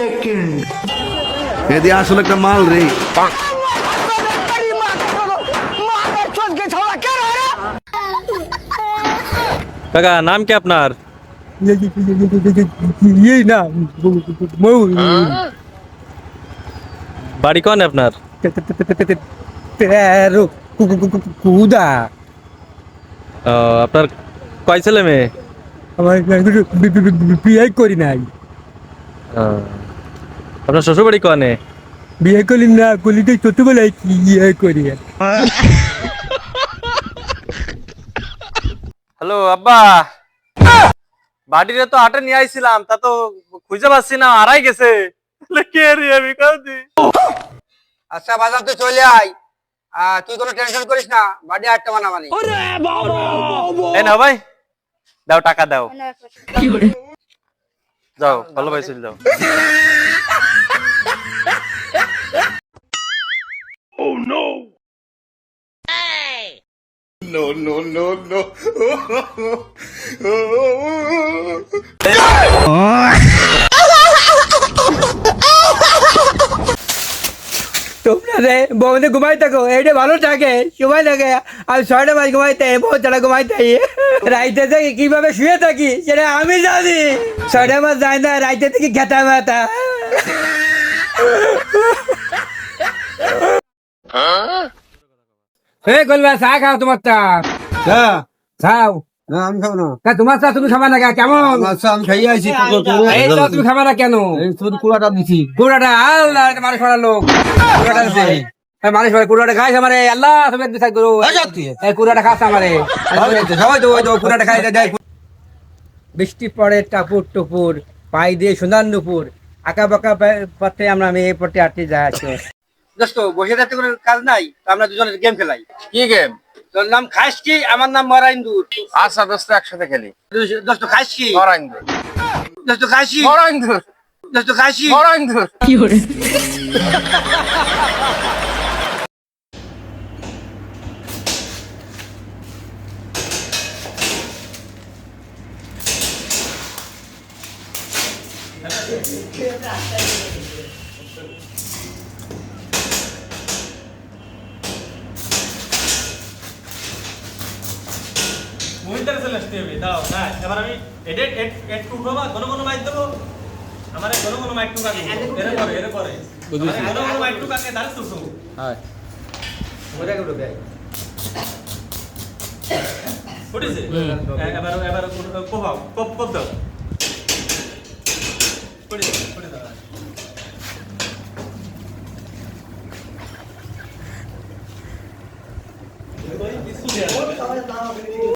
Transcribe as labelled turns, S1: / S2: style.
S1: Second
S2: এদি আসলে একটা মাল রে
S3: কাকা নাম কি আপনার
S4: এই না মৌ
S3: বাড়ি কোন আপনার
S4: তেরো কুদা
S3: ও, আপনার কয় ছেলে মেয়ে
S4: আমার বিয়ে করি নাই
S3: ও, আপনার শ্বশুর বাড়ি কনে?
S4: বিয়ে করি না করি তো ছোটবেলায় কি বিয়ে করি।
S3: হ্যালো আব্বা। বাড়িতে তো আটা নিয়ে আইছিলাম তা তো খুঁজে পাচ্ছি না হারাই গেছে। তাহলে কে রে আমি কাউদি
S5: আচ্ছা বাজার তো চলে আয়। আহ, তুই কোনো টেনশন করিস না বাড়ি আটটা বানাবানি
S3: এই না ভাই দাও টাকা দাও। যাও ভালো ভাই চলে যাও।
S4: তোমরা রে বউনে ঘুমাই থাকো, এইটা ভালো থাকে, সময় থাকে। আমি ছয়টা মাস ঘুমাইতে, বউ ছাড়া ঘুমাইতে রাইতে থেকে কীভাবে শুয়ে থাকি, সেটা আমি জানি। ছয়টা মাস যায় না, রাইতে থেকে খেতা মাথা। হে কলবা চা খাও তোমার চা? খাও
S5: আমি খাব না।
S4: তা তোমার চা তুমি খাবা না কেমন?
S5: আমি খাইয়ে আইছি
S4: এই চা তুমি খাবা না কেন?
S5: কুড়াটা দিছি।
S4: কুড়াটা আল্লাহ মানুষ মারা লোক। কুড়াটা আছে মানুষ মারা কুড়াটা খাইছে আমারে। আল্লাহ বিচার করো। এই কুড়াটা খাস আমারে। সবাই তো ওই তো কুড়াটা খাই দেয় বৃষ্টি পড়ে টাপুর টুপুর পাই দিয়ে সোনার নুপুর আঁকা বাঁকা পথে আমরা মেয়ে পথে আটকে যায় আছে দোস্ত বসে থাকতে কোনো কাজ নাই তো আমরা দুজনে গেম খেলাই।
S5: কি গেম?
S4: তোর নাম খাস কি আমার নাম মরাইন্দুর।
S5: আচ্ছা দোস্ত একসাথে খেলি।
S4: দোস্ত খাস কি
S5: মরাইন্দুর।
S4: দোস্ত খাসি
S5: মরাইন্দুর।
S4: দোস্ত খাসি
S5: মরাইন্দুর।
S3: মহিন্দার চলে আসতে হবে দাও না এবার আমি এডিট এড এড টু করবা কোন কোন মাইক দেবো আমারে কোন কোন মাইক টু কাকে এরে পরে এরে পরে বুঝছি কোন কোন মাইক টু কাকে দাঁড় তো
S4: হয় মজা করে দেয়
S3: ফুটেছে এবার এবার কোপাও কোপ কোপ দাও ফুটেছে ফুটে দাও কিছু